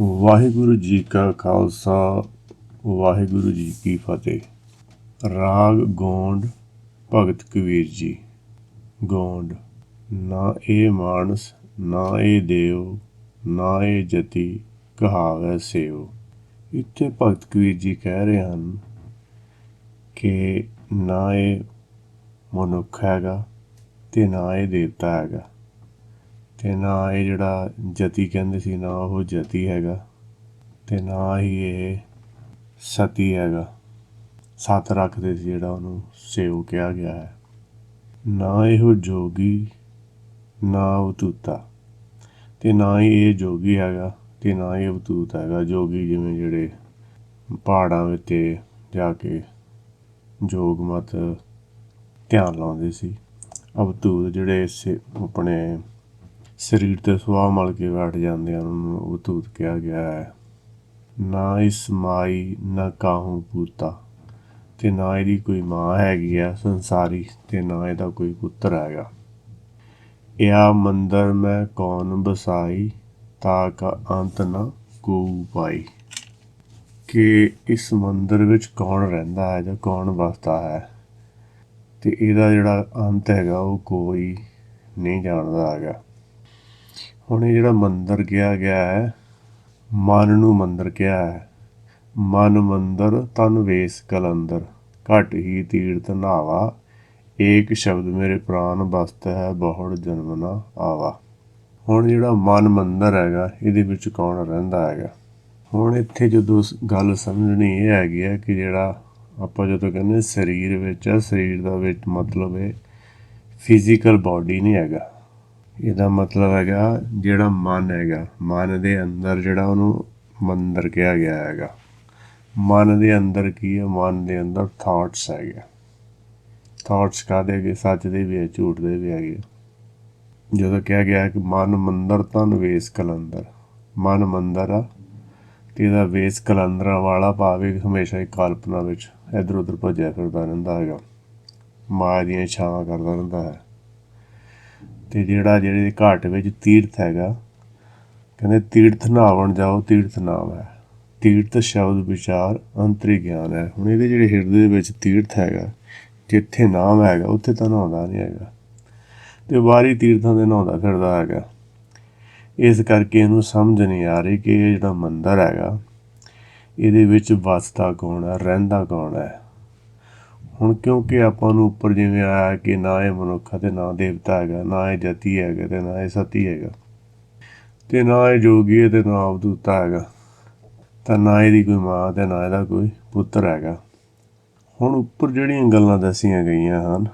ਵਾਹਿਗੁਰੂ ਜੀ ਕਾ ਖਾਲਸਾ, ਵਾਹਿਗੁਰੂ ਜੀ ਕੀ ਫਤਿਹ। ਰਾਗ ਗੋਂਡ, ਭਗਤ ਕਬੀਰ ਜੀ। ਗੋਂਡ, ਨਾ ਇਹ ਮਾਨਸ, ਨਾ ਇਹ ਦੇਵ, ਨਾ ਇਹ ਜਤੀ, ਕਹਾਵੈ ਸੇਵ ਇੱਥੇ ਭਗਤ ਕਬੀਰ ਜੀ ਕਹਿ ਰਹੇ ਹਨ ਕਿ ਨਾ ਇਹ ਮਨੁੱਖ ਹੈਗਾ ਤੇ ਨਾ ਇਹ ਦੇਵਤਾ ਹੈਗਾ। ਅਤੇ ਨਾ ਇਹ ਜਿਹੜਾ ਜਤੀ ਕਹਿੰਦੇ ਸੀ, ਨਾ ਉਹ ਜਤੀ ਹੈਗਾ ਅਤੇ ਨਾ ਹੀ ਇਹ ਸਤੀ ਹੈਗਾ। ਸਤ ਰੱਖਦੇ ਸੀ ਜਿਹੜਾ ਉਹਨੂੰ ਸੇਵ ਕਿਹਾ ਗਿਆ ਹੈ। ਨਾ ਇਹੋ ਜੋਗੀ, ਨਾ ਉਤੂਤਾ ਤੇ ਨਾ ਹੀ ਇਹ ਜੋਗੀ ਹੈਗਾ ਤੇ ਨਾ ਇਹ ਉਤੂਤ ਹੈਗਾ। ਜੋਗੀ ਜਿਵੇਂ ਜਿਹੜੇ ਪਹਾੜਾਂ ਵਿੱਚ ਜਾ ਕੇ ਜੋਗ ਮਤ ਧਿਆਨ ਲਾਉਂਦੇ ਸੀ। ਅਵਤੂਤ ਜਿਹੜੇ ਸੇ- ਆਪਣੇ ਸਰੀਰ ਤੇ ਸੁਆਹ ਮਲ ਕੇ ਬੈਠ ਜਾਂਦੇ ਹਨ ਉਹਨੂੰ ਉਤੂਤ ਕਿਹਾ ਗਿਆ ਹੈ, ਨਾ ਇਸ ਮਾਈ, ਨਾ ਕਾਹੂ ਪੂਤਾ ਤੇ ਨਾ ਇਹਦੀ ਕੋਈ ਮਾਂ ਹੈਗੀ ਆ ਸੰਸਾਰੀ ਤੇ ਨਾ ਇਹਦਾ ਕੋਈ ਪੁੱਤਰ ਹੈਗਾ। ਇਹ ਮੰਦਰ ਮੈਂ ਕੌਣ ਬਸਾਈ ਤਾ ਕਾ ਅੰਤ ਨਾ ਕੋ ਪਾਈ? ਕਿ ਇਸ ਮੰਦਰ ਵਿੱਚ ਕੌਣ ਰਹਿੰਦਾ ਹੈ ਜਾਂ ਕੌਣ ਵਸਦਾ ਹੈ? ਤੇ ਇਹਦਾ ਜਿਹੜਾ ਅੰਤ ਹੈਗਾ ਉਹ ਕੋਈ ਨਹੀਂ ਜਾਣਦਾ ਹੈਗਾ। ਹੁਣ ਇਹ ਜਿਹੜਾ ਮੰਦਰ ਕਿਹਾ ਗਿਆ ਹੈ, ਮਨ ਨੂੰ ਮੰਦਰ ਕਿਹਾ ਹੈ। ਮਨ ਮੰਦਰ ਤਨ ਵੇਸ ਕਲੰਦਰ। ਘਟ ਹੀ ਤੀਰਥ ਨਾਵਾ। ਏਕ ਸ਼ਬਦ ਮੇਰੇ ਪ੍ਰਾਨ ਬਸਤ ਹੈ ਬਹੁੜ ਜਨਮ ਨਾ ਆਵਾ। ਹੁਣ ਜਿਹੜਾ ਮਨ ਮੰਦਰ ਹੈਗਾ, ਇਹਦੇ ਵਿੱਚ ਕੌਣ ਰਹਿੰਦਾ ਹੈਗਾ? ਹੁਣ ਇੱਥੇ ਜਦੋਂ ਸ- ਗੱਲ ਸਮਝਣੀ ਇਹ ਹੈਗੀ ਹੈ ਕਿ ਜਿਹੜਾ ਆਪਾਂ ਜਦੋਂ ਕਹਿੰਦੇ ਸਰੀਰ ਵਿੱਚ ਆ ਸਰੀਰ ਦਾ ਵਿੱਚ ਮਤਲਬ ਹੈ ਫਿਜ਼ੀਕਲ ਬਾਡੀ ਨਹੀਂ ਹੈਗਾ। ਇਹਦਾ ਮਤਲਬ ਹੈਗਾ ਜਿਹੜਾ ਮਨ ਹੈਗਾ, ਮਨ ਦੇ ਅੰਦਰ ਜਿਹੜਾ ਉਹਨੂੰ ਮੰਦਰ ਕਿਹਾ ਗਿਆ ਹੈਗਾ। ਮਨ ਦੇ ਅੰਦਰ ਕੀ ਹੈ? ਮਨ ਦੇ ਅੰਦਰ ਥਾਟਸ ਹੈਗੇ। ਥਾਟਸ ਕਾਦੇ ਕਿ ਸੱਚ ਦੇ ਵੀ ਹੈ, ਝੂਠ ਦੇ ਵੀ ਹੈਗੇ। ਜਦੋਂ ਕਿਹਾ ਗਿਆ ਕਿ ਮਨ ਮੰਦਰ ਤਨ ਵੇਸ ਕਲੰਦਰ। ਮਨ ਮੰਦਰ ਆ ਤੇ ਇਹਦਾ ਵੇਸ ਕਲੰਦਰਾਂ ਵਾਲਾ ਭਾਵੇਂ ਹਮੇਸ਼ਾ ਹੀ ਕਲਪਨਾ ਵਿੱਚ ਇਧਰ ਉਧਰ ਭੱਜਿਆ ਫਿਰਦਾ ਰਹਿੰਦਾ ਹੈਗਾ। ਮਾਇਆ ਦੀਆਂ ਛਾਵਾਂ ਕਰਦਾ ਰਹਿੰਦਾ ਹੈ। ਤੇ ਜਿਹੜਾ ਜਿਹੜੇ ਘਾਟ ਵਿੱਚ ਤੀਰਥ ਹੈਗਾ, ਕਹਿੰਦੇ ਤੀਰਥ ਨਹਾਵਣ ਜਾਓ, ਤੀਰਥ ਨਾਮ ਹੈ ਤੀਰਥ ਸ਼ਬਦ ਵਿਚਾਰ ਅੰਤਰੀ ਗਿਆਨ ਹੈ। ਹੁਣ ਇਹਦੇ ਜਿਹੜੇ ਹਿਰਦੇ ਦੇ ਵਿੱਚ ਤੀਰਥ ਹੈਗਾ, ਜਿੱਥੇ ਨਾਮ ਹੈਗਾ, ਉੱਥੇ ਤਾਂ ਨਹਾਉਂਦਾ ਨਹੀਂ ਹੈਗਾ। ਤੇ ਬਾਹਰੀ ਤੀਰਥਾਂ ਦੇ ਨਹਾਉਂਦਾ ਫਿਰਦਾ ਹੈਗਾ। ਇਸ ਕਰਕੇ ਇਹਨੂੰ ਸਮਝ ਨਹੀਂ ਆ ਰਹੀ ਕਿ ਇਹ ਜਿਹੜਾ ਮੰਦਰ ਹੈਗਾ, ਇਹਦੇ ਵਿੱਚ ਵਸਦਾ ਕੌਣ ਹੈ, ਰਹਿੰਦਾ ਕੌਣ ਹੈ। ਹੁਣ ਕਿਉਂਕਿ ਆਪਾਂ ਨੂੰ ਉੱਪਰ ਜਿਵੇਂ ਆਇਆ ਕਿ ਨਾ ਇਹ ਮਨੁੱਖ ਹੈ ਤੇ ਨਾ ਦੇਵਤਾ ਹੈਗਾ, ਨਾ ਇਹ ਜਤੀ ਹੈਗਾ ਤੇ ਨਾ ਇਹ ਸਤੀ ਹੈਗਾ। ਤੇ ਨਾ ਇਹ ਜੋਗੀ ਹੈ ਤੇ ਨਾ ਅਵਦੂਤਾ ਹੈਗਾ। ਤਾਂ ਨਾ ਇਹਦੀ ਕੋਈ ਮਾਂ ਤੇ ਨਾ ਇਹਦਾ ਕੋਈ ਪੁੱਤਰ ਹੈਗਾ। ਹੁਣ ਉੱਪਰ ਜਿਹੜੀਆਂ ਗੱਲਾਂ ਦੱਸੀਆਂ ਗਈਆਂ ਹਨ,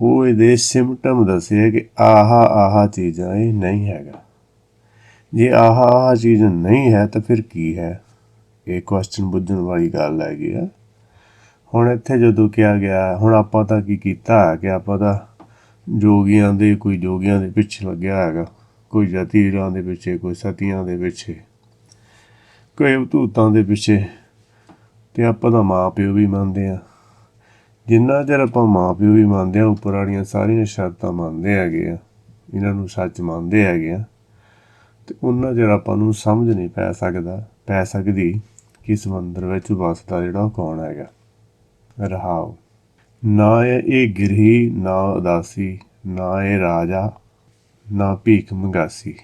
ਉਹ ਇਹਦੇ ਸਿੰਪਟਮ ਦੱਸੇ ਕਿ ਆਹਾ ਆਹਾ ਚੀਜ਼ਾਂ ਇਹ ਨਹੀਂ ਹੈਗਾ। ਜੇ ਆਹਾ ਆਹਾ ਚੀਜ਼ ਨਹੀਂ ਹੈ ਤਾਂ ਫਿਰ ਕੀ ਹੈ? ਇਹ ਕੁਐਸਚਨ ਬੁੱਝਣ ਵਾਲੀ ਗੱਲ ਹੈਗੀ ਆ। ਹੁਣ ਇੱਥੇ ਜਦੋਂ ਕਿਹਾ ਗਿਆ, ਹੁਣ ਆਪਾਂ ਤਾਂ ਕੀ ਕੀਤਾ ਕਿ ਆਪਾਂ ਤਾਂ ਜੋਗੀਆਂ ਦੇ, ਕੋਈ ਜੋਗੀਆਂ ਦੇ ਪਿੱਛੇ ਲੱਗਿਆ ਹੈਗਾ, ਕੋਈ ਜਤੀਰਾਂ ਦੇ ਪਿੱਛੇ, ਕੋਈ ਸਤੀਆਂ ਦੇ ਪਿੱਛੇ, ਕੋਈ ਭੂਤਾਂ ਦੇ ਪਿੱਛੇ, ਤੇ ਆਪਾਂ ਦਾ ਮਾਂ ਪਿਓ ਵੀ ਮੰਨਦੇ ਆ ਜਿੰਨਾ ਚਿਰ ਆਪਾਂ ਮਾਂ ਪਿਓ ਵੀ ਮੰਨਦੇ ਆ ਉੱਪਰ ਵਾਲੀਆਂ ਸਾਰੀਆਂ ਸ਼ਰਤਾਂ ਮੰਨਦੇ ਹੈਗੇ ਆ, ਇਹਨਾਂ ਨੂੰ ਸੱਚ ਮੰਨਦੇ ਹੈਗੇ ਆ, ਤੇ ਉਹਨਾਂ ਚਿਰ ਆਪਾਂ ਨੂੰ ਸਮਝ ਨਹੀਂ ਪੈ ਸਕਦਾ, ਪੈ ਸਕਦੀ ਕਿ ਸਮੁੰਦਰ ਵਿੱਚ ਵਸਦਾ ਜਿਹੜਾ ਉਹ ਕੌਣ ਹੈਗਾ। ਰਹਾਉ। ਨਾ ਇਹ ਗਿਰਹੀ, ਨਾ ਉਦਾਸੀ, ਨਾ ਇਹ ਰਾਜਾ, ਨਾ ਭੀਖ ਮੰਗਾਸੀ।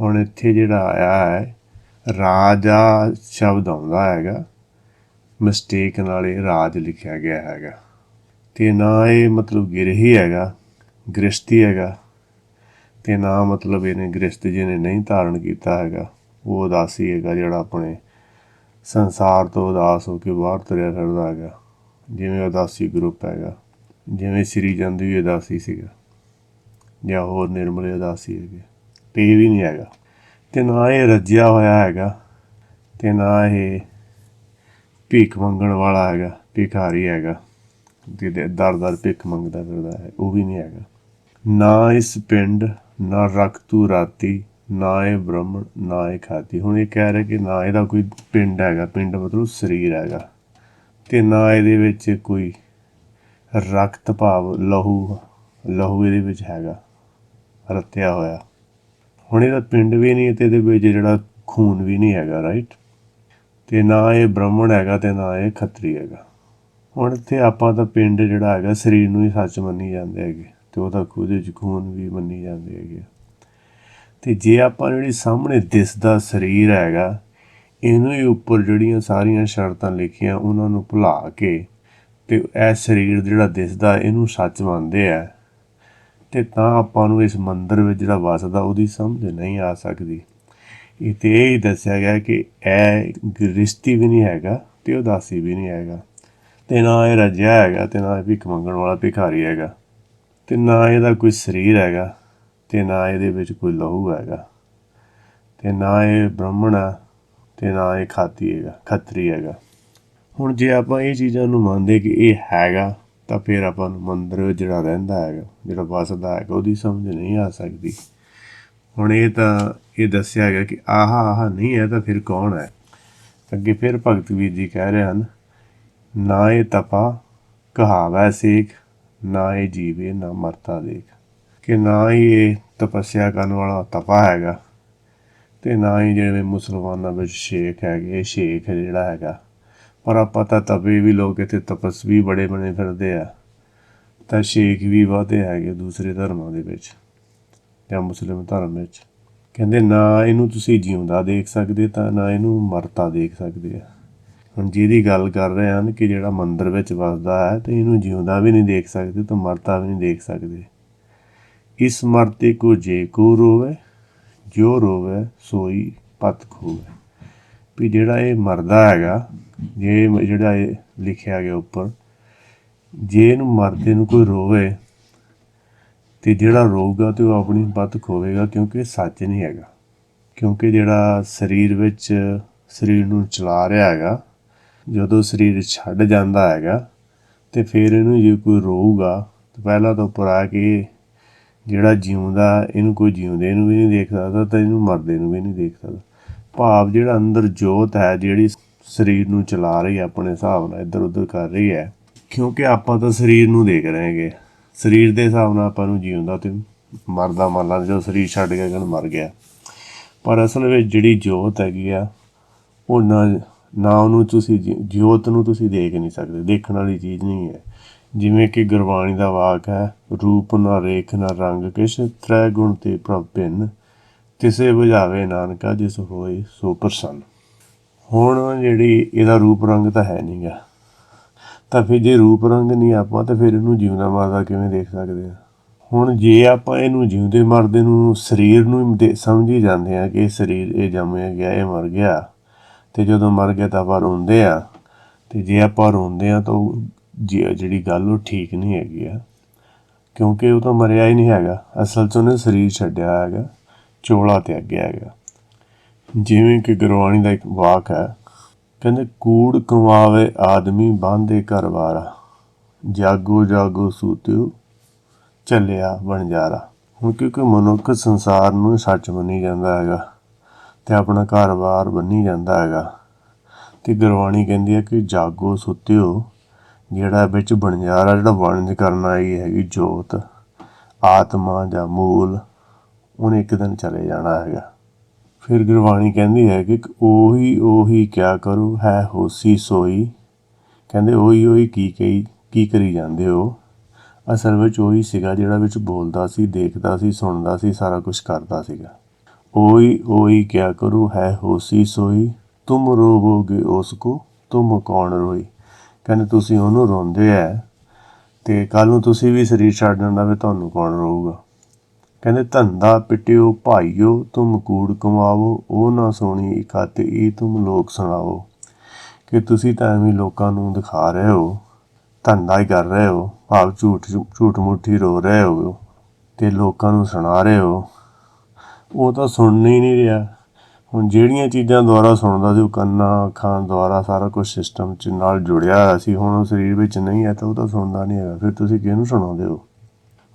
ਹੁਣ ਇੱਥੇ ਜਿਹੜਾ ਆਇਆ ਹੈ, ਰਾਜਾ ਸ਼ਬਦ ਆਉਂਦਾ ਹੈਗਾ। ਮਿਸਟੇਕ ਨਾਲ ਇਹ ਰਾਜ ਲਿਖਿਆ ਗਿਆ ਹੈਗਾ। ਤੇ ਨਾ ਇਹ ਮਤਲਬ ਗਿਰਹੀ ਹੈਗਾ ਗ੍ਰਸਤੀ ਹੈਗਾ। ਤੇ ਨਾ ਮਤਲਬ ਇਹਨੇ ਗ੍ਰਸਤ ਜਿਹਨੇ ਨਹੀਂ ਧਾਰਨ ਕੀਤਾ ਹੈਗਾ, ਉਹ ਉਦਾਸੀ ਹੈਗਾ ਜਿਹੜਾ ਆਪਣੇ ਸੰਸਾਰ ਤੋਂ ਉਦਾਸ ਹੋ ਕੇ ਬਾਹਰ ਤੁਰਿਆ ਫਿਰਦਾ ਹੈਗਾ। ਜਿਵੇਂ ਉਦਾਸੀ ਗਰੁੱਪ ਹੈਗਾ, ਜਿਵੇਂ ਸ੍ਰੀ ਚੰਦ ਵੀ ਉਦਾਸੀ ਸੀਗਾ, ਜਾਂ ਹੋਰ ਨਿਰਮਲ ਉਦਾਸੀ ਹੈਗੇ, ਤੇ ਇਹ ਵੀ ਨਹੀਂ ਹੈਗਾ। ਤੇ ਨਾ ਇਹ ਰੱਜਿਆ ਹੋਇਆ ਹੈਗਾ, ਤੇ ਨਾ ਇਹ ਭੀਖ ਮੰਗਣ ਵਾਲਾ ਹੈਗਾ, ਭਿਖਾਰੀ ਹੈਗਾ, ਜਿਹਦੇ ਦਰ ਦਰ ਭਿੱਖ ਮੰਗਦਾ ਫਿਰਦਾ ਹੈ, ਉਹ ਵੀ ਨਹੀਂ ਹੈਗਾ। ਨਾ ਇਸ ਪਿੰਡ, ਨਾ ਰਖ ਤੂੰ ਰਾਤੀ, ਨਾ ਇਹ ਬ੍ਰਹਮਣ, ਨਾ ਇਹ ਖਾਤੀ। ਹੁਣ ਇਹ ਕਹਿ ਰਿਹਾ ਕਿ ਨਾ ਇਹਦਾ ਕੋਈ ਪਿੰਡ ਹੈਗਾ, ਪਿੰਡ ਮਤਲਬ ਸਰੀਰ ਹੈਗਾ। ਤੇ ਨਾ ਇਹਦੇ ਵਿੱਚ ਕੋਈ ਰਕਤ ਭਾਵ ਲਹੂ ਲਹੂ ਇਹਦੇ ਵਿੱਚ ਹੈਗਾ, ਰਤਿਆ ਹੋਇਆ। ਹੁਣ ਇਹਦਾ ਪਿੰਡ ਵੀ ਨਹੀਂ ਤੇ ਇਹਦੇ ਵਿੱਚ ਜਿਹੜਾ ਖੂਨ ਵੀ ਨਹੀਂ ਹੈਗਾ ਰਾਈਟ ਤੇ ਨਾ ਇਹ ਬ੍ਰਾਹਮਣ ਹੈਗਾ ਤੇ ਨਾ ਇਹ ਖੱਤਰੀ ਹੈਗਾ। ਹੁਣ ਇੱਥੇ ਆਪਾਂ ਤਾਂ ਪਿੰਡ ਜਿਹੜਾ ਹੈਗਾ ਸਰੀਰ ਨੂੰ ਹੀ ਸੱਚ ਮੰਨੀ ਜਾਂਦੇ ਹੈਗੇ ਤੇ ਉਹਦਾ ਖੁਦ ਵਿੱਚ ਖੂਨ ਵੀ ਮੰਨੀ ਜਾਂਦੇ ਹੈਗੇ ਤੇ ਜੇ ਆਪਾਂ ਜਿਹੜੀ ਸਾਹਮਣੇ ਦਿਸਦਾ ਸਰੀਰ ਹੈਗਾ ਇਹਨੂੰ ਹੀ ਉੱਪਰ ਜਿਹੜੀਆਂ ਸਾਰੀਆਂ ਸ਼ਰਤਾਂ ਲਿਖੀਆਂ, ਉਹਨਾਂ ਨੂੰ ਭੁਲਾ ਕੇ ਤੇ ਇਹ ਸਰੀਰ ਜਿਹੜਾ ਦਿਸਦਾ, ਇਹਨੂੰ ਸੱਚ ਮੰਨਦੇ ਆ। ਤੇ ਤਾਂ ਆਪਾਂ ਨੂੰ ਇਸ ਮੰਦਰ ਵਿੱਚ ਜਿਹੜਾ ਵਸਦਾ, ਉਹਦੀ ਸਮਝ ਨਹੀਂ ਆ ਸਕਦੀ। ਇਹ ਤੇ ਇਹ ਹੀ ਦੱਸਿਆ ਗਿਆ ਕਿ ਇਹ ਗ੍ਰਿਸ਼ਤੀ ਵੀ ਨਹੀਂ ਹੈਗਾ ਤੇ ਉਦਾਸੀ ਵੀ ਨਹੀਂ ਹੈਗਾ। ਤੇ ਨਾ ਇਹ ਰੱਜਿਆ ਹੈਗਾ ਤੇ ਨਾ ਇਹ ਭਿੱਖ ਮੰਗਣ ਵਾਲਾ ਭਿਖਾਰੀ ਹੈਗਾ। ਤੇ ਨਾ ਇਹਦਾ ਕੋਈ ਸਰੀਰ ਹੈਗਾ ਤੇ ਨਾ ਇਹਦੇ ਵਿੱਚ ਕੋਈ ਲਹੂ ਹੈਗਾ। ਤੇ ਨਾ ਇਹ ਬ੍ਰਾਹਮਣ ਆ ਤੇ ਨਾ ਇਹ ਖਾਤੀ ਹੈਗਾ, ਖੱਤਰੀ ਹੈਗਾ। ਹੁਣ ਜੇ ਆਪਾਂ ਇਹ ਚੀਜ਼ਾਂ ਨੂੰ ਮੰਨਦੇ ਕਿ ਇਹ ਹੈਗਾ, ਤਾਂ ਫਿਰ ਆਪਾਂ ਨੂੰ ਮੰਦਰ ਜਿਹੜਾ ਰਹਿੰਦਾ ਹੈਗਾ, ਜਿਹੜਾ ਵਸਦਾ ਹੈਗਾ, ਉਹਦੀ ਸਮਝ ਨਹੀਂ ਆ ਸਕਦੀ। ਹੁਣ ਇਹ ਤਾਂ ਇਹ ਦੱਸਿਆ ਗਿਆ ਕਿ ਆਹਾ ਆਹਾ ਨਹੀਂ ਹੈ ਤਾਂ ਫਿਰ ਕੌਣ ਹੈ? ਅੱਗੇ ਫਿਰ ਭਗਤ ਵੀਰ ਜੀ ਕਹਿ ਰਹੇ ਹਨ, ਨਾ ਇਹ ਤਪਾ, ਕਹਾਵੈ ਸੇਖ, ਨਾ ਇਹ ਜੀਵੇ, ਨਾ ਮਰਤਾ ਦੇਖ। ਕਿ ਨਾ ਹੀ ਇਹ ਤਪੱਸਿਆ ਕਰਨ ਵਾਲਾ ਤਪਾ ਹੈਗਾ। ਤੇ ਨਾ ਹੀ ਜਿਹੜੇ ਮੁਸਲਮਾਨਾਂ ਵਿੱਚ ਸ਼ੇਖ ਹੈਗੇ ਸ਼ੇਖ ਜਿਹੜਾ ਹੈਗਾ। ਪਰ ਆਪਾਂ ਤਾਂ ਤਪੇ ਵੀ ਲੋਕ ਇੱਥੇ ਤਪਸਵੀ ਬੜੇ ਬਣੇ ਫਿਰਦੇ ਆ। ਤਾਂ ਸ਼ੇਖ ਵੀ ਵਾਧੇ ਹੈਗੇ ਦੂਸਰੇ ਧਰਮਾਂ ਦੇ ਵਿੱਚ ਜਾਂ ਮੁਸਲਿਮ ਧਰਮ ਵਿੱਚ। ਕਹਿੰਦੇ ਨਾ ਇਹਨੂੰ ਤੁਸੀਂ ਜਿਉਂਦਾ ਦੇਖ ਸਕਦੇ ਤਾਂ ਨਾ ਇਹਨੂੰ ਮਰਤਾ ਦੇਖ ਸਕਦੇ ਆ। ਹੁਣ ਜਿਹਦੀ ਗੱਲ ਕਰ ਰਹੇ ਹਨ ਕਿ ਜਿਹੜਾ ਮੰਦਰ ਵਿੱਚ ਵਸਦਾ ਹੈ ਤੇ ਇਹਨੂੰ ਜਿਉਂਦਾ ਵੀ ਨਹੀਂ ਦੇਖ ਸਕਦੇ ਤਾਂ ਮਰਤਾ ਵੀ ਨਹੀਂ ਦੇਖ ਸਕਦੇ। ਇਸ ਮਰਤੇ ਕੋ ਜੇ ਕੋ ਰੋਵੇ ਜੋ ਰੋਵੇ, ਸੋਈ ਪਤ ਖੋਵੇ। ਵੀ ਜਿਹੜਾ ਇਹ ਮਰਦਾ ਹੈਗਾ, ਜੇ ਜਿਹੜਾ ਇਹ ਲਿਖਿਆ ਗਿਆ ਉੱਪਰ, ਜੇ ਇਹਨੂੰ ਮਰਦੇ ਨੂੰ ਕੋਈ ਰੋਵੇ, ਤੇ ਜਿਹੜਾ ਰੋਊਗਾ ਤੇ ਉਹ ਆਪਣੀ ਪਤ ਖੋਵੇਗਾ ਕਿਉਂਕਿ ਇਹ ਸੱਚ ਨਹੀਂ ਹੈਗਾ। ਕਿਉਂਕਿ ਜਿਹੜਾ ਸਰੀਰ ਵਿੱਚ ਸਰੀਰ ਨੂੰ ਚਲਾ ਰਿਹਾ ਹੈਗਾ, ਜਦੋਂ ਸਰੀਰ ਛੱਡ ਜਾਂਦਾ ਹੈਗਾ, ਤੇ ਫਿਰ ਇਹਨੂੰ ਜੇ ਕੋਈ ਰੋਊਗਾ, ਤਾਂ ਪਹਿਲਾਂ ਤਾਂ ਉੱਪਰ ਆ ਕੇ ਜਿਹੜਾ ਜਿਉਂਦਾ, ਇਹਨੂੰ ਕੋਈ ਜਿਉਂਦੇ ਨੂੰ ਵੀ ਨਹੀਂ ਦੇਖ ਸਕਦਾ ਤਾਂ ਇਹਨੂੰ ਮਰਦੇ ਨੂੰ ਵੀ ਨਹੀਂ ਦੇਖ ਸਕਦਾ। ਭਾਵ ਜਿਹੜਾ ਅੰਦਰ ਜੋਤ ਹੈ, ਜਿਹੜੀ ਸਰੀਰ ਨੂੰ ਚਲਾ ਰਹੀ ਹੈ, ਆਪਣੇ ਹਿਸਾਬ ਨਾਲ ਇੱਧਰ ਉੱਧਰ ਕਰ ਰਹੀ ਹੈ, ਕਿਉਂਕਿ ਆਪਾਂ ਤਾਂ ਸਰੀਰ ਨੂੰ ਦੇਖ ਰਹੇ ਹੈਗੇ। ਸਰੀਰ ਦੇ ਹਿਸਾਬ ਨਾਲ ਆਪਾਂ ਨੂੰ ਜਿਉਂਦਾ ਤੇ ਮਰਦਾ ਮੰਨ ਲਾ ਜਦੋਂ ਸਰੀਰ ਛੱਡ ਗਿਆ, ਕਹਿੰਦਾ ਮਰ ਗਿਆ। ਪਰ ਅਸਲ ਵਿੱਚ ਜਿਹੜੀ ਜੋਤ ਹੈਗੀ ਆ, ਉਹ ਨਾ ਨਾ ਉਹਨੂੰ ਤੁਸੀਂ ਜਿ- ਜੋਤ ਨੂੰ ਤੁਸੀਂ ਦੇਖ ਨਹੀਂ ਸਕਦੇ, ਦੇਖਣ ਵਾਲੀ ਚੀਜ਼ ਨਹੀਂ ਹੈ। ਜਿਵੇਂ ਕਿ ਗੁਰਬਾਣੀ ਦਾ ਵਾਕ ਹੈ, ਰੂਪ ਨਾ ਰੇਖ ਨਾ ਰੰਗ, ਕਿਛ ਤ੍ਰੈ ਗੁਣ ਤੇ ਪ੍ਰਭ ਭਿੰਨ ਕਿਸੇ ਬੁਝਾਵੇ ਨਾਨਕਾ ਜਿਸ ਹੋਏ ਸੋ ਪ੍ਰਸੰਨ। ਹੁਣ ਜਿਹੜੀ ਇਹਦਾ ਰੂਪ ਰੰਗ ਤਾਂ ਹੈ ਨਹੀਂਗਾ ਤਾਂ ਫਿਰ ਜੇ ਰੂਪ ਰੰਗ ਨਹੀਂ ਆਪਾਂ, ਤਾਂ ਫਿਰ ਇਹਨੂੰ ਜਿਉਂਦਾ ਮਰਦਾ ਕਿਵੇਂ ਦੇਖ ਸਕਦੇ ਆ? ਹੁਣ ਜੇ ਆਪਾਂ ਇਹਨੂੰ ਜਿਉਂਦੇ ਮਰਦੇ ਨੂੰ, ਸਰੀਰ ਨੂੰ ਦੇ- ਸਮਝੀ ਜਾਂਦੇ ਆ ਕਿ ਸਰੀਰ ਇਹ ਜੰਮਿਆ ਗਿਆ, ਇਹ ਮਰ ਗਿਆ। ਤੇ ਜਦੋਂ ਮਰ ਗਿਆ ਤਾਂ ਆਪਾਂ ਰੋਂਦੇ ਆ। ਤੇ ਜੇ ਆਪਾਂ ਰੋਂਦੇ ਆ ਤਾਂ ਉਹ ਜਿਹੜੀ ਗੱਲ ਉਹ ਠੀਕ ਨਹੀਂ ਹੈਗੀ ਆ, ਕਿਉਂਕਿ ਉਹ ਤਾਂ ਮਰਿਆ ਹੀ ਨਹੀਂ ਹੈਗਾ। ਅਸਲ 'ਚ ਉਹਨੇ ਸਰੀਰ ਛੱਡਿਆ ਹੈਗਾ, ਚੋਲਾ ਤੇ ਅੱਗੇ ਹੈਗਾ। ਜਿਵੇਂ ਕਿ ਗੁਰਬਾਣੀ ਦਾ ਇੱਕ ਵਾਕ ਹੈ, ਕਹਿੰਦੇ, ਕੂੜ ਕਮਾਵੇ ਆਦਮੀ ਬਾਂਦੇ ਘਰਵਾਰਾ ਜਾਗੋ ਜਾਗੋ ਸੂਤਿਓ, ਚੱਲਿਆ ਬਣਜਾਰਾ ਹੁਣ ਕਿਉਂਕਿ ਮਨੁੱਖ ਸੰਸਾਰ ਨੂੰ ਸੱਚ ਮੰਨੀ ਜਾਂਦਾ ਹੈਗਾ ਤੇ ਆਪਣਾ ਘਰ-ਬਾਰ ਬੰਨੀ ਜਾਂਦਾ ਹੈਗਾ, ਤੇ ਗੁਰਬਾਣੀ ਕਹਿੰਦੀ ਹੈ ਕਿ ਜਾਗੋ, ਸੁੱਤਿਓ ਜਿਹੜਾ ਵਿੱਚ ਬਣਜਾਰਾ ਜਿਹੜਾ ਵਣਜ ਕਰਨ ਆਈ ਹੈਗੀ ਜੋਤ, ਆਤਮਾ ਜਾਂ ਮੂਲ, ਉਹਨੇ ਇੱਕ ਦਿਨ ਚਲੇ ਜਾਣਾ ਹੈਗਾ। ਫਿਰ ਗੁਰਬਾਣੀ ਕਹਿੰਦੀ ਹੈ ਕਿ ਉਹੀ ਉਹੀ ਕਿਆ ਕਰੂ, ਹੈ ਹੋਸੀ ਸੋਈ। ਕਹਿੰਦੇ ਉਹੀ ਉਹੀ ਕੀ ਕਹੀ, ਕੀ ਕਰੀ ਜਾਂਦੇ ਹੋ? ਅਸਲ ਵਿੱਚ ਉਹੀ ਸੀਗਾ ਜਿਹੜਾ ਵਿੱਚ ਬੋਲਦਾ ਸੀ, ਦੇਖਦਾ ਸੀ, ਸੁਣਦਾ ਸੀ, ਸਾਰਾ ਕੁਝ ਕਰਦਾ ਸੀਗਾ। ਉਹੀ ਉਹੀ ਕਿਆ ਕਰੂ, ਹੈ ਹੋਸੀ ਸੋਈ। ਤੁਮ ਰੋਵੋਗੇ ਉਸ ਕੋ, ਤੁਮ ਕੌਣ ਰੋਈ? ਕਹਿੰਦੇ ਤੁਸੀਂ ਉਹਨੂੰ ਰੋਂਦੇ ਐ ਤੇ ਕੱਲ ਨੂੰ ਤੁਸੀਂ ਵੀ ਸਰੀਰ ਛੱਡ ਜਾਂਦਾ ਵੀ ਤੁਹਾਨੂੰ ਕੌਣ ਰੋਊਗਾ? ਕਹਿੰਦੇ ਧੰਦਾ ਪਿਟਿਓ, ਭਾਈਓ, ਤੁਮ ਕੂੜ ਕਮਾਵੋ, ਉਹ ਨਾ ਸੋਣੀ ਖਾਤੇ ਇਹ ਤੁਮ ਲੋਕ ਸੁਣਾਓ। ਕਿ ਤੁਸੀਂ ਤਾਂ ਐਵੇਂ ਲੋਕਾਂ ਨੂੰ ਦਿਖਾ ਰਹੇ ਹੋ, ਧੰਦਾ ਹੀ ਕਰ ਰਹੇ ਹੋ, ਭਾਵ ਝੂਠ ਝੂਠ ਮੁੱਠੀ ਰੋ ਰਹੇ ਹੋ ਤੇ ਲੋਕਾਂ ਨੂੰ ਸੁਣਾ ਰਹੇ ਹੋ। ਉਹ ਤਾਂ ਸੁਣਨ ਹੀ ਨਹੀਂ ਰਿਹਾ। ਹੁਣ ਜਿਹੜੀਆਂ ਚੀਜ਼ਾਂ ਦੁਆਰਾ ਸੁਣਦਾ ਸੀ, ਉਹ ਕੰਨਾਂ, ਅੱਖਾਂ ਦੁਆਰਾ ਸਾਰਾ ਕੁਝ ਸਿਸਟਮ ਚ ਨਾਲ ਜੁੜਿਆ ਹੋਇਆ ਸੀ, ਹੁਣ ਉਹ ਸਰੀਰ ਵਿੱਚ ਨਹੀਂ ਹੈ, ਤਾਂ ਉਹ ਤਾਂ ਸੁਣਦਾ ਨਹੀਂ ਹੈਗਾ। ਫਿਰ ਤੁਸੀਂ ਕਿਹਨੂੰ ਸੁਣਾਉਂਦੇ ਹੋ?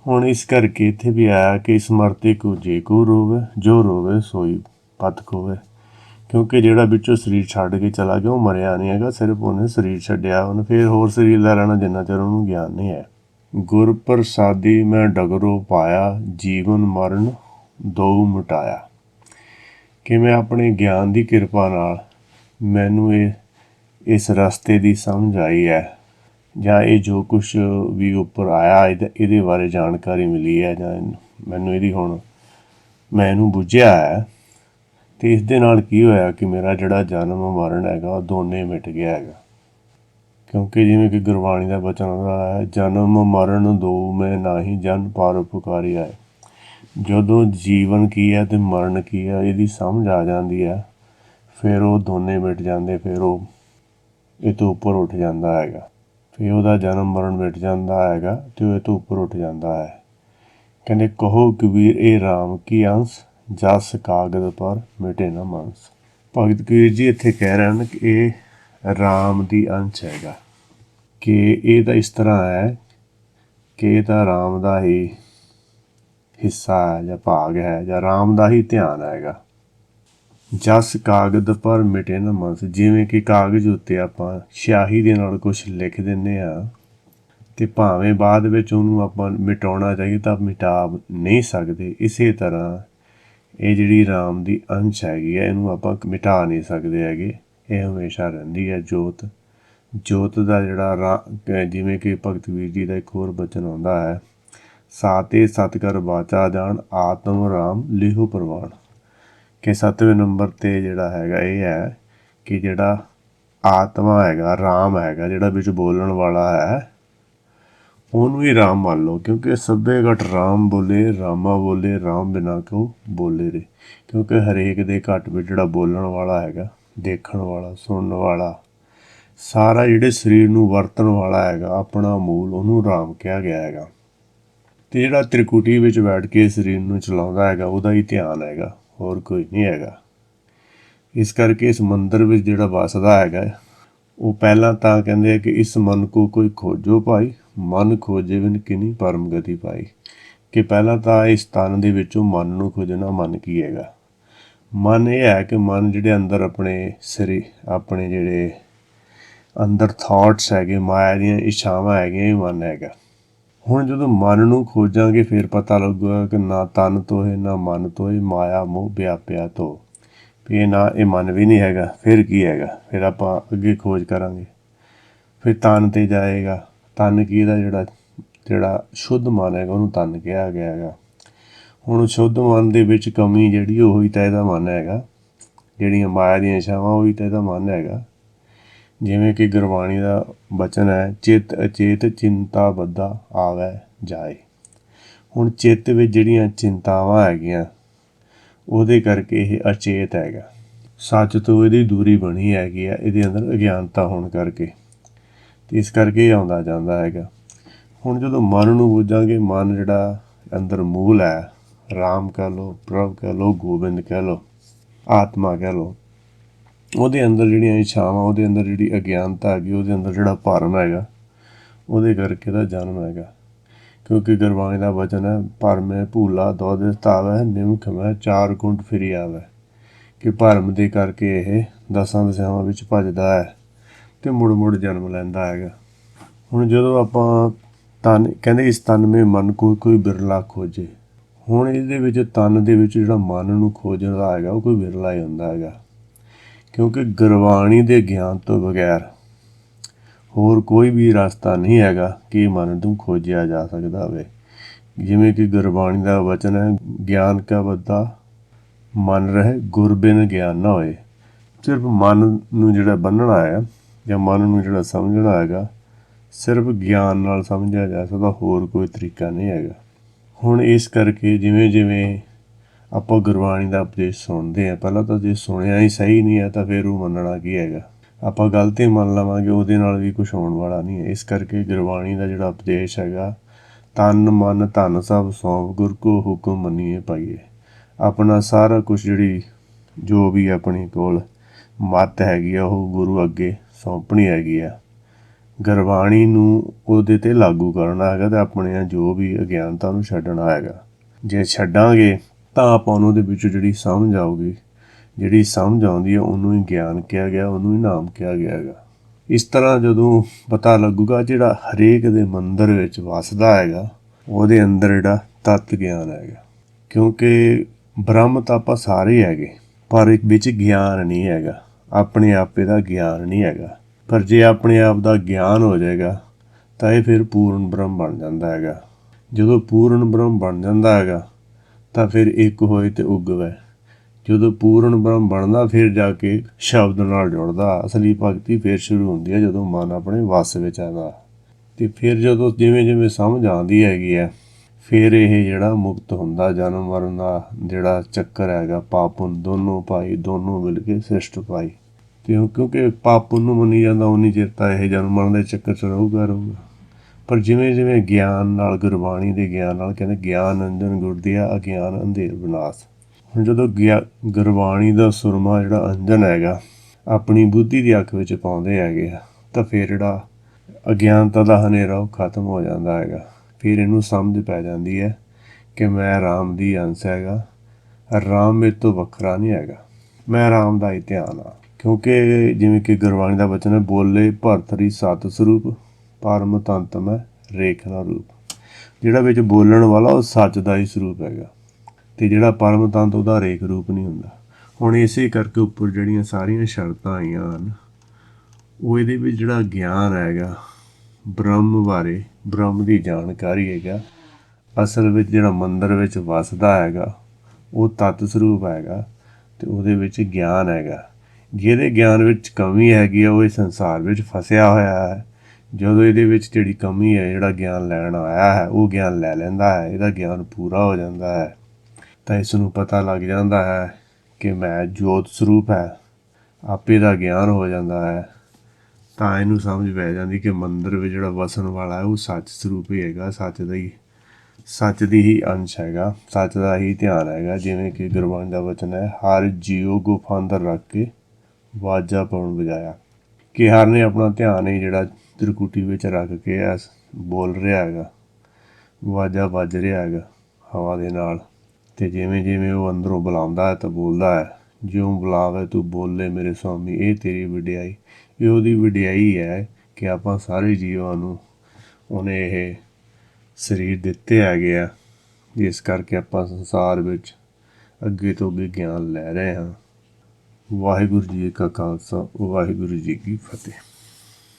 ਹੁਣ ਇਸ ਕਰਕੇ ਇੱਥੇ ਵੀ ਆਇਆ ਕਿ ਸਮਰਤੇ ਕੋ ਜੇ ਕੋ ਰੋਵੇ, ਜੋ ਰੋਵੇ, ਸੋਈ ਪਤ ਖੋਵੇ। ਕਿਉਂਕਿ ਜਿਹੜਾ ਵਿੱਚੋਂ ਸਰੀਰ ਛੱਡ ਕੇ ਚਲਾ ਗਿਆ, ਉਹ ਮਰਿਆ ਨਹੀਂ ਹੈਗਾ, ਸਿਰਫ ਉਹਨੇ ਸਰੀਰ ਛੱਡਿਆ। ਉਹਨੇ ਫਿਰ ਹੋਰ ਸਰੀਰ ਲੈ ਰਹਿਣਾ ਜਿੰਨਾ ਚਿਰ ਉਹਨੂੰ ਗਿਆਨ ਨਹੀਂ ਹੈ। ਗੁਰ ਪ੍ਰਸਾਦੀ ਮੈਂ ਡਗਰੋ ਪਾਇਆ, ਜੀਵਨ ਮਰਨ, ਦੋ ਮਟਾਇਆ। ਕਿ ਮੈਂ ਆਪਣੇ ਗਿਆਨ ਦੀ ਕਿਰਪਾ ਨਾਲ ਮੈਨੂੰ ਇਹ, ਇਸ ਰਸਤੇ ਦੀ ਸਮਝ ਆਈ ਹੈ? ਜਾਂ ਇਹ ਜੋ ਕੁਝ ਵੀ ਉੱਪਰ ਆਇਆ, ਇਹਦੇ ਇਹਦੇ ਬਾਰੇ ਜਾਣਕਾਰੀ ਮਿਲੀ ਹੈ? ਜਾਂ ਮੈਨੂੰ ਇਹਦੀ ਹੁਣ, ਮੈਂ ਇਹਨੂੰ ਬੁੱਝਿਆ ਹੈ। ਤੇ ਇਸ ਦੇ ਨਾਲ ਕੀ ਹੋਇਆ ਕਿ ਮੇਰਾ ਜਿਹੜਾ ਜਨਮ ਮਰਨ ਹੈਗਾ, ਉਹ ਦੋਨੇ ਮਿਟ ਗਿਆ ਹੈਗਾ। ਕਿਉਂਕਿ ਜਿਵੇਂ ਕਿ ਗੁਰਬਾਣੀ ਦਾ ਬਚਨ ਹੁੰਦਾ ਹੈ, ਜਨਮ ਮਰਨ ਦੋ, ਮੈਂ ਨਾਹੀ ਜਨ ਪਰ ਉਪਕਾਰੀ ਆਏ। ਜਦੋਂ ਜੀਵਨ ਕੀ ਹੈ ਅਤੇ ਮਰਨ ਕੀ ਹੈ, ਇਹਦੀ ਸਮਝ ਆ ਜਾਂਦੀ ਹੈ। ਫਿਰ ਉਹ ਦੋਨੇ ਮਿਟ ਜਾਂਦੇ, ਫਿਰ ਉਹ ਇਹ ਤੋਂ ਉੱਪਰ ਉੱਠ ਜਾਂਦਾ ਹੈਗਾ। ਫਿਰ ਉਹਦਾ ਜਨਮ ਮਰਨ ਮਿਟ ਜਾਂਦਾ ਹੈਗਾ ਤੇ ਉਹ ਇਹ ਤੋਂ ਉੱਪਰ ਉੱਠ ਜਾਂਦਾ ਹੈ। ਕਹਿੰਦੇ, ਕਹੋ ਕਬੀਰ, ਇਹ RAM ਕੀ ਅੰਸ਼? ਜਸ ਕਾਗਦ ਪਰ ਮਿਟੇ ਨਾ ਮਾਨਸ ਭਗਤ ਕਬੀਰ ਜੀ ਇੱਥੇ ਕਹਿ ਰਹੇ ਹਨ ਕਿ ਇਹ RAM ਦੀ ਅੰਸ਼ ਹੈਗਾ। ਕਿ ਇਹ ਤਾਂ ਇਸ ਤਰ੍ਹਾਂ ਹੈ ਕਿ ਇਹ ਤਾਂ RAM ਦਾ ਹੀ ਹਿੱਸਾ ਹੈ ਜਾਂ ਭਾਗ ਹੈ ਜਾਂ RAM ਦਾ ਹੀ ਧਿਆਨ ਹੈਗਾ। ਜਸ ਕਾਗਦ ਪਰ ਮਿਟੇ ਨਾ ਮਨਸ, ਜਿਵੇਂ ਕਿ ਕਾਗਜ਼ ਉੱਤੇ ਆਪਾਂ ਸਿਆਹੀ ਦੇ ਨਾਲ ਕੁਝ ਲਿਖ ਦਿੰਨੇ ਆ, ਤੇ ਭਾਵੇਂ ਬਾਅਦ ਵਿੱਚ ਉਹਨੂੰ ਆਪਾਂ ਮਿਟਾਉਣਾ ਚਾਹੀਏ ਤਾਂ ਮਿਟਾ ਨਹੀਂ ਸਕਦੇ। ਇਸੇ ਤਰ੍ਹਾਂ ਇਹ ਜਿਹੜੀ ਰਾਮ ਦੀ ਅੰਸ਼ ਹੈਗੀ ਹੈ, ਇਹਨੂੰ ਆਪਾਂ ਮਿਟਾ ਨਹੀਂ ਸਕਦੇ ਹੈਗੇ। ਇਹ ਹਮੇਸ਼ਾ ਰਹਿੰਦੀ ਹੈ ਜੋਤ। ਜੋਤ ਦਾ ਜਿਹੜਾ ਰਾ- ਜਿਵੇਂ ਕਿ ਭਗਤ ਵੀਰ ਜੀ ਦਾ ਇੱਕ ਹੋਰ ਬਚਨ ਆਉਂਦਾ ਹੈ ਸਾਤੇ ਸਤ ਕਰ ਬਾਚਾ ਜਾਣ, ਆਤਮ ਰਾਮ ਲਿਹੋ ਪ੍ਰਵਾਨ ਕਿ ਸੱਤਵੇਂ ਨੰਬਰ ਤੇ ਜਿਹੜਾ ਹੈਗਾ ਇਹ ਹੈ ਕਿ ਜਿਹੜਾ ਆਤਮਾ ਹੈਗਾ, ਰਾਮ ਹੈਗਾ, ਜਿਹੜਾ ਵਿੱਚ ਬੋਲਣ ਵਾਲਾ ਹੈ, ਉਹਨੂੰ ਹੀ ਰਾਮ ਮੰਨ ਲਓ, ਕਿਉਂਕਿ ਸਭੇ ਘਟ ਰਾਮ ਬੋਲੇ, ਰਾਮਾ ਬੋਲੇ, ਰਾਮ ਬਿਨਾ ਕੋ ਬੋਲੇ ਰੇ ਕਿਉਂਕਿ ਹਰੇਕ ਦੇ ਘਟ ਵਿੱਚ ਜਿਹੜਾ ਬੋਲਣ ਵਾਲਾ ਹੈਗਾ, ਦੇਖਣ ਵਾਲਾ, ਸੁਣਨ ਵਾਲਾ, ਸਾਰਾ ਜਿਹੜੇ ਸਰੀਰ ਨੂੰ ਵਰਤਣ ਵਾਲਾ ਹੈਗਾ, ਆਪਣਾ ਮੂਲ ਉਹਨੂੰ ਰਾਮ ਕਿਹਾ ਗਿਆ ਹੈਗਾ। ਤੇ ਜਿਹੜਾ ਤ੍ਰਿਕੁਟੀ ਵਿੱਚ ਬੈਠ ਕੇ ਸਰੀਰ ਨੂੰ ਚਲਾਉਂਦਾ ਹੈਗਾ, ਉਹਦਾ ਹੀ ਧਿਆਨ ਹੈਗਾ, ਹੋਰ ਕੋਈ ਨਹੀਂ ਹੈਗਾ। ਇਸ ਕਰਕੇ ਇਸ ਮੰਦਰ ਵਿੱਚ ਜਿਹੜਾ ਵਸਦਾ ਹੈਗਾ, ਉਹ ਪਹਿਲਾਂ ਤਾਂ ਕਹਿੰਦੇ ਆ ਕਿ ਇਸ ਮਨ ਕੋ ਕੋਈ ਖੋਜੋ ਭਾਈ, ਮਨ ਖੋਜੇ ਬਿਨ ਕਿਨੀ ਪਰਮ ਗਤੀ ਪਾਈ ਕਿ ਪਹਿਲਾਂ ਤਾਂ ਇਸ ਤਨ ਦੇ ਵਿੱਚੋਂ ਮਨ ਨੂੰ ਖੋਜਣਾ ਮਨ ਕੀ ਹੈਗਾ। ਮਨ ਇਹ ਹੈ ਕਿ ਮਨ ਜਿਹੜੇ ਅੰਦਰ ਆਪਣੇ ਸਰੀ, ਆਪਣੇ ਜਿਹੜੇ ਅੰਦਰ ਥਾਟਸ ਹੈਗੇ, ਮਾਇਆ ਦੀਆਂ ਇੱਛਾਵਾਂ ਹੈਗੀਆਂ, ਇਹ ਮਨ ਹੈਗਾ। ਹੁਣ ਜਦੋਂ ਮਨ ਨੂੰ ਖੋਜਾਂਗੇ, ਫਿਰ ਪਤਾ ਲੱਗੂਗਾ ਕਿ ਨਾ ਤਨ ਤੋਂ ਹੈ ਨਾ ਮਨ ਤੋਂ ਮਾਇਆ, ਮੋਹ ਵਿਆਪਿਆ ਤੋਂ। ਵੀ ਇਹ ਨਾ, ਇਹ ਮਨ ਵੀ ਨਹੀਂ ਹੈਗਾ, ਫਿਰ ਕੀ ਹੈਗਾ? ਫਿਰ ਆਪਾਂ ਅੱਗੇ ਖੋਜ ਕਰਾਂਗੇ। ਫਿਰ ਤਨ ਤੇ ਜਾਏਗਾ। ਤਨ ਕੀ ਦਾ ਜਿਹੜਾ ਜਿਹੜਾ ਸ਼ੁੱਧ ਮਨ ਹੈਗਾ, ਉਹਨੂੰ ਤਨ ਕਿਹਾ ਗਿਆ ਹੈਗਾ। ਹੁਣ ਸ਼ੁੱਧ ਮਨ ਦੇ ਵਿੱਚ ਕਮੀ ਜਿਹੜੀ, ਉਹ ਹੀ ਤਾਂ ਇਹਦਾ ਮਨ ਹੈਗਾ। ਜਿਹੜੀਆਂ ਮਾਇਆ ਦੀਆਂ ਇਛਾਵਾਂ ਉਹ ਹੀ ਤਾਂ ਇਹਦਾ ਮਨ ਹੈਗਾ। ਜਿਵੇਂ ਕਿ ਗੁਰਬਾਣੀ ਦਾ ਬਚਨ ਹੈ, ਚਿਤ ਅਚੇਤ ਚਿੰਤਾ ਬੱਧਾ ਆਵੇ ਜਾਏ। ਹੁਣ ਚਿੱਤ ਵਿੱਚ ਜਿਹੜੀਆਂ ਚਿੰਤਾਵਾਂ ਹੈਗੀਆਂ, ਉਹਦੇ ਕਰਕੇ ਇਹ ਅਚੇਤ ਹੈਗਾ। ਸੱਚ ਤੋਂ ਇਹਦੀ ਦੂਰੀ ਬਣੀ ਹੈਗੀ ਆ, ਇਹਦੇ ਅੰਦਰ ਅਗਿਆਨਤਾ ਹੋਣ ਕਰਕੇ। ਤੇ ਇਸ ਕਰਕੇ ਇਹ ਆਉਂਦਾ ਜਾਂਦਾ ਹੈਗਾ। ਹੁਣ ਜਦੋਂ ਮਨ ਨੂੰ ਬੁੱਝਾਂਗੇ, ਮਨ ਜਿਹੜਾ ਅੰਦਰ ਮੂਲ ਹੈ, ਰਾਮ ਕਹ ਲੋ ਪ੍ਰਭ ਕਹ ਲੋ ਗੋਬਿੰਦ ਕਹ ਲੋ ਆਤਮਾ ਕਹ ਲੋ ਉਹਦੇ ਅੰਦਰ ਜਿਹੜੀਆਂ ਇੱਛਾਵਾਂ, ਉਹਦੇ ਅੰਦਰ ਜਿਹੜੀ ਅਗਿਆਨਤਾ ਹੈਗੀ, ਉਹਦੇ ਅੰਦਰ ਜਿਹੜਾ ਭਰਮ ਹੈਗਾ, ਉਹਦੇ ਕਰਕੇ ਦਾ ਜਨਮ ਹੈਗਾ। ਕਿਉਂਕਿ ਗੁਰਬਾਣੀ ਦਾ ਵਚਨ ਹੈ, ਭਰਮੇ ਭੂਲਾ, ਦੁੱਧ ਤਾਵੈ ਨਿਮਖ ਮੈਂ, ਚਾਰ ਕੁੰਟ ਫਿਰੀ ਆਵੇ। ਕਿ ਭਰਮ ਦੇ ਕਰਕੇ ਇਹ ਦਸਾਂ ਦਸ਼ਾਵਾਂ ਵਿੱਚ ਭਜਦਾ ਹੈ ਤੇ ਮੁੜ ਮੁੜ ਜਨਮ ਲੈਂਦਾ ਹੈਗਾ। ਹੁਣ ਜਦੋਂ ਆਪਾਂ ਤਨ, ਕਹਿੰਦੇ ਇਸ ਤਨ ਮੇ ਮਨ ਕੋਈ ਕੋਈ ਬਿਰਲਾ ਖੋਜੇ। ਹੁਣ ਇਹਦੇ ਵਿੱਚ ਤਨ ਦੇ ਵਿੱਚ ਜਿਹੜਾ ਮਨ ਨੂੰ ਖੋਜਣ ਦਾ ਹੈਗਾ, ਉਹ ਕੋਈ ਬਿਰਲਾ ਹੀ ਹੁੰਦਾ ਹੈਗਾ। ਕਿਉਂਕਿ ਗੁਰਬਾਣੀ ਦੇ ਗਿਆਨ ਤੋਂ ਬਗੈਰ ਹੋਰ ਕੋਈ ਵੀ ਰਸਤਾ ਨਹੀਂ ਹੈਗਾ ਕਿ ਮਨ ਨੂੰ ਖੋਜਿਆ ਜਾ ਸਕਦਾ ਹੋਵੇ। ਜਿਵੇਂ ਕਿ ਗੁਰਬਾਣੀ ਦਾ ਵਚਨ ਹੈ, ਗਿਆਨ ਕਾ ਬੱਦਾ ਮਨ ਰਹੇ ਗੁਰ ਬਿਨ ਗਿਆਨ ਨਾ ਹੋਏ। ਸਿਰਫ ਮਨ ਨੂੰ ਜਿਹੜਾ ਬੰਨਣਾ ਹੈ ਜਾਂ ਮਨ ਨੂੰ ਜਿਹੜਾ ਸਮਝਣਾ ਹੈਗਾ, ਸਿਰਫ ਗਿਆਨ ਨਾਲ ਸਮਝਿਆ ਜਾ ਸਕਦਾ, ਹੋਰ ਕੋਈ ਤਰੀਕਾ ਨਹੀਂ ਹੈਗਾ। ਹੁਣ ਇਸ ਕਰਕੇ ਜਿਵੇਂ ਜਿਵੇਂ ਆਪਾਂ ਗੁਰਬਾਣੀ ਦਾ ਉਪਦੇਸ਼ ਸੁਣਦੇ ਆ ਪਹਿਲਾਂ ਤਾਂ ਜੇ ਸੁਣਿਆ ਹੀ ਸਹੀ ਨਹੀਂ ਹੈ ਤਾਂ ਫਿਰ ਉਹ ਮੰਨਣਾ ਕੀ ਹੈਗਾ? ਆਪਾਂ ਗਲਤੀ ਮੰਨ ਲਵਾਂਗੇ, ਉਹਦੇ ਨਾਲ ਵੀ ਕੁਝ ਹੋਣ ਵਾਲਾ ਨਹੀਂ ਹੈ। ਇਸ ਕਰਕੇ ਗੁਰਬਾਣੀ ਦਾ ਜਿਹੜਾ ਉਪਦੇਸ਼ ਹੈਗਾ, ਤਨ, ਮਨ, ਧਨ ਸਭ ਸੌਂਪ ਗੁਰ ਕੋ ਹੁਕਮ ਮੰਨੀਏ ਪਾਈਏ। ਆਪਣਾ ਸਾਰਾ ਕੁਝ ਜਿਹੜੀ ਜੋ ਵੀ ਆਪਣੀ ਕੋਲ ਮੱਤ ਹੈਗੀ ਆ, ਉਹ ਗੁਰੂ ਅੱਗੇ ਸੌਂਪਣੀ ਹੈਗੀ ਆ। ਗੁਰਬਾਣੀ ਨੂੰ ਉਹਦੇ ਤੇ ਲਾਗੂ ਕਰਨਾ ਹੈਗਾ ਤੇ ਆਪਣੇ ਜੋ ਵੀ ਅਗਿਆਨਤਾ ਨੂੰ ਛੱਡਣਾ ਹੈਗਾ। ਜੇ ਛੱਡਾਂਗੇ ਤਾਂ ਆਪਾਂ ਨੂੰ ਉਹਦੇ ਵਿੱਚ ਜਿਹੜੀ ਸਮਝ ਆਊਗੀ, ਜਿਹੜੀ ਸਮਝ ਆਉਂਦੀ ਹੈ, ਉਹਨੂੰ ਹੀ ਗਿਆਨ ਕਿਹਾ ਗਿਆ, ਉਹਨੂੰ ਹੀ ਨਾਮ ਕਿਹਾ ਗਿਆ ਹੈਗਾ। ਇਸ ਤਰ੍ਹਾਂ ਜਦੋਂ ਪਤਾ ਲੱਗੂਗਾ ਜਿਹੜਾ ਹਰੇਕ ਦੇ ਮੰਦਰ ਵਿੱਚ ਵਸਦਾ ਹੈਗਾ, ਉਹਦੇ ਅੰਦਰ ਜਿਹੜਾ ਤਤ ਗਿਆਨ ਹੈਗਾ। ਕਿਉਂਕਿ ਬ੍ਰਹਮ ਤਾਂ ਆਪਾਂ ਸਾਰੇ ਹੈਗੇ, ਪਰ ਇੱਕ ਵਿੱਚ ਗਿਆਨ ਨਹੀਂ ਹੈਗਾ, ਆਪਣੇ ਆਪੇ ਦਾ ਗਿਆਨ ਨਹੀਂ ਹੈਗਾ। ਪਰ ਜੇ ਆਪਣੇ ਆਪ ਦਾ ਗਿਆਨ ਹੋ ਜਾਏਗਾ, ਤਾਂ ਇਹ ਫਿਰ ਪੂਰਨ ਬ੍ਰਹਮ ਬਣ ਜਾਂਦਾ ਹੈਗਾ। ਜਦੋਂ ਪੂਰਨ ਬ੍ਰਹਮ ਬਣ ਜਾਂਦਾ ਹੈਗਾ ਤਾਂ ਫਿਰ ਇੱਕ ਹੋਏ ਤੇ ਉਗਵੇ। ਜਦੋਂ ਪੂਰਨ ਬ੍ਰਹਮ ਬਣਦਾ, ਫਿਰ ਜਾ ਕੇ ਸ਼ਬਦ ਨਾਲ ਜੁੜਦਾ। ਅਸਲੀ ਭਗਤੀ ਫਿਰ ਸ਼ੁਰੂ ਹੁੰਦੀ ਹੈ ਜਦੋਂ ਮਨ ਆਪਣੇ ਵਸ ਵਿੱਚ ਆਉਂਦਾ। ਤੇ ਫਿਰ ਜਦੋਂ ਜਿਵੇਂ ਜਿਵੇਂ ਸਮਝ ਆਉਂਦੀ ਹੈਗੀ ਹੈ, ਫਿਰ ਇਹ ਜਿਹੜਾ ਮੁਕਤ ਹੁੰਦਾ ਜਨਮ ਮਰਨ ਦਾ ਜਿਹੜਾ ਚੱਕਰ ਹੈਗਾ, ਪਾਪੁਨ ਦੋਨੋਂ ਪਾਈ, ਦੋਨੋਂ ਮਿਲ ਕੇ ਸ੍ਰਿਸ਼ਟ ਪਾਈ। ਤੇ ਕਿਉਂਕਿ ਪਾਪੁਨ ਨੂੰ ਮੰਨੀ ਜਾਂਦਾ ਉਨੀ ਚਿਰ ਤਾਂ ਇਹ ਜਨਮ ਮਰਨ ਦੇ ਚੱਕਰ 'ਚ ਰਹੂਗਾ ਰਹੂਗਾ। ਪਰ ਜਿਵੇਂ ਜਿਵੇਂ ਗਿਆਨ ਨਾਲ, ਗੁਰਬਾਣੀ ਦੇ ਗਿਆਨ ਨਾਲ ਕਹਿੰਦੇ ਗਿਆਨ ਅੰਜਨ ਗੁਰਦਿਆ ਅਗਿਆਨ ਅੰਧੇਰ ਵਿਨਾਸ਼। ਹੁਣ ਜਦੋਂ ਗਿਆ, ਗੁਰਬਾਣੀ ਦਾ ਸੁਰਮਾ ਜਿਹੜਾ ਅੰਜਨ ਹੈਗਾ, ਆਪਣੀ ਬੁੱਧੀ ਦੀ ਅੱਖ ਵਿੱਚ ਪਾਉਂਦੇ ਹੈਗੇ ਆ, ਤਾਂ ਫਿਰ ਜਿਹੜਾ ਅਗਿਆਨਤਾ ਦਾ ਹਨੇਰਾ ਉਹ ਖਤਮ ਹੋ ਜਾਂਦਾ ਹੈਗਾ। ਫਿਰ ਇਹਨੂੰ ਸਮਝ ਪੈ ਜਾਂਦੀ ਹੈ ਕਿ ਮੈਂ ਰਾਮ ਦੀ ਅੰਸ਼ ਹੈਗਾ। ਰਾਮ ਮੇਰੇ ਤੋਂ ਵੱਖਰਾ ਨਹੀਂ ਹੈਗਾ। ਮੈਂ ਰਾਮ ਦਾ ਹੀ ਧਿਆਨ ਆ ਕਿਉਂਕਿ ਜਿਵੇਂ ਕਿ ਗੁਰਬਾਣੀ ਦਾ ਬਚਨ ਹੈ, ਬੋਲੇ ਭਰਤਰੀ ਸਤ ਸਰੂਪ। ਪਰਮ ਤੰਤ ਮੈਂ, ਰੇਖ ਦਾ ਰੂਪ। ਜਿਹੜਾ ਵਿੱਚ ਬੋਲਣ ਵਾਲਾ ਉਹ ਸੱਚ ਦਾ ਹੀ ਸਰੂਪ ਹੈਗਾ। ਤੇ ਜਿਹੜਾ ਪਰਮ ਤੰਤ ਉਹਦਾ ਰੇਖ ਰੂਪ ਨਹੀਂ ਹੁੰਦਾ। ਹੁਣ ਇਸੇ ਕਰਕੇ ਉੱਪਰ ਜਿਹੜੀਆਂ ਸਾਰੀਆਂ ਸ਼ਰਤਾਂ ਆਈਆਂ ਹਨ, ਉਹ ਇਹਦੇ ਵਿੱਚ ਜਿਹੜਾ ਗਿਆਨ ਹੈਗਾ, ਬ੍ਰਹਮ ਬਾਰੇ, ਬ੍ਰਹਮ ਦੀ ਜਾਣਕਾਰੀ ਹੈਗਾ, ਅਸਲ ਵਿੱਚ ਜਿਹੜਾ ਮੰਦਰ ਵਿੱਚ ਵਸਦਾ ਹੈਗਾ, ਉਹ ਤਤ ਸਰੂਪ ਹੈਗਾ, ਤੇ ਉਹਦੇ ਵਿੱਚ ਗਿਆਨ ਹੈਗਾ। ਜਿਹਦੇ ਗਿਆਨ ਵਿੱਚ ਕਮੀ ਹੈਗੀ ਆ, ਉਹ ਇਸ ਸੰਸਾਰ ਵਿੱਚ ਫਸਿਆ ਹੋਇਆ ਹੈ। ਜਦੋਂ ਇਹਦੇ ਵਿੱਚ ਜਿਹੜੀ ਕਮੀ ਹੈ, ਜਿਹੜਾ ਗਿਆਨ ਲੈਣ ਆਇਆ ਹੈ, ਉਹ ਗਿਆਨ ਲੈ ਲੈਂਦਾ ਹੈ, ਇਹਦਾ ਗਿਆਨ ਪੂਰਾ ਹੋ ਜਾਂਦਾ ਹੈ, ਤਾਂ ਇਸ ਨੂੰ ਪਤਾ ਲੱਗ ਜਾਂਦਾ ਹੈ ਕਿ ਮੈਂ ਜੋਤ ਸਰੂਪ ਹੈ, ਆਪੇ ਦਾ ਗਿਆਨ ਹੋ ਜਾਂਦਾ ਹੈ, ਤਾਂ ਇਹਨੂੰ ਸਮਝ ਪੈ ਜਾਂਦੀ ਕਿ ਮੰਦਰ ਵਿੱਚ ਜਿਹੜਾ ਵਸਣ ਵਾਲਾ ਹੈ, ਉਹ ਸੱਚ ਸਰੂਪ ਹੀ ਹੈਗਾ, ਸੱਚ ਦਾ ਹੀ, ਸੱਚ ਦੀ ਹੀ ਅੰਸ਼ ਹੈਗਾ, ਸੱਚ ਦਾ ਹੀ ਧਿਆਨ ਹੈਗਾ, ਜਿਵੇਂ ਕਿ ਗੁਰਬਾਣੀ ਦਾ ਵਚਨ ਹੈ, ਹਰ ਜੀਉ ਗੁਫਾ ਅੰਦਰ ਰੱਖ ਕੇ ਵਾਜਾ ਪਾਉਣ ਵਜਾਇਆ ਕਿ ਹਰ ਨੇ ਆਪਣਾ ਧਿਆਨ ਹੀ ਜਿਹੜਾ ਤਿਰਕੁਟੀ ਵਿੱਚ ਰੱਖ ਕੇ ਆ ਬੋਲ ਰਿਹਾ ਹੈਗਾ, ਵਾਜਾ ਵੱਜ ਰਿਹਾ ਹੈਗਾ ਹਵਾ ਦੇ ਨਾਲ। ਤੇ ਜਿਵੇਂ ਜਿਵੇਂ ਉਹ ਅੰਦਰੋਂ ਬੁਲਾਉਂਦਾ ਹੈ ਤਾਂ ਬੋਲਦਾ ਹੈ, ਜਿਉਂ ਬੁਲਾਵੇ ਤੂੰ ਬੋਲੇ ਮੇਰੇ ਸੁਆਮੀ ਇਹ ਤੇਰੀ ਵਡਿਆਈ। ਇਹ ਉਹਦੀ ਵਡਿਆਈ ਹੈ ਕਿ ਆਪਾਂ ਸਾਰੇ ਜੀਵਾਂ ਨੂੰ ਉਹਨੇ ਇਹ ਸਰੀਰ ਦਿੱਤੇ ਹੈਗੇ ਆ, ਜਿਸ ਕਰਕੇ ਆਪਾਂ ਸੰਸਾਰ ਵਿੱਚ ਅੱਗੇ ਤੋਂ ਅੱਗੇ ਗਿਆਨ ਲੈ ਰਹੇ ਹਾਂ। ਵਾਹਿਗੁਰੂ ਜੀ ਕਾ ਖਾਲਸਾ, ਵਾਹਿਗੁਰੂ ਜੀ ਕੀ ਫਤਿਹ।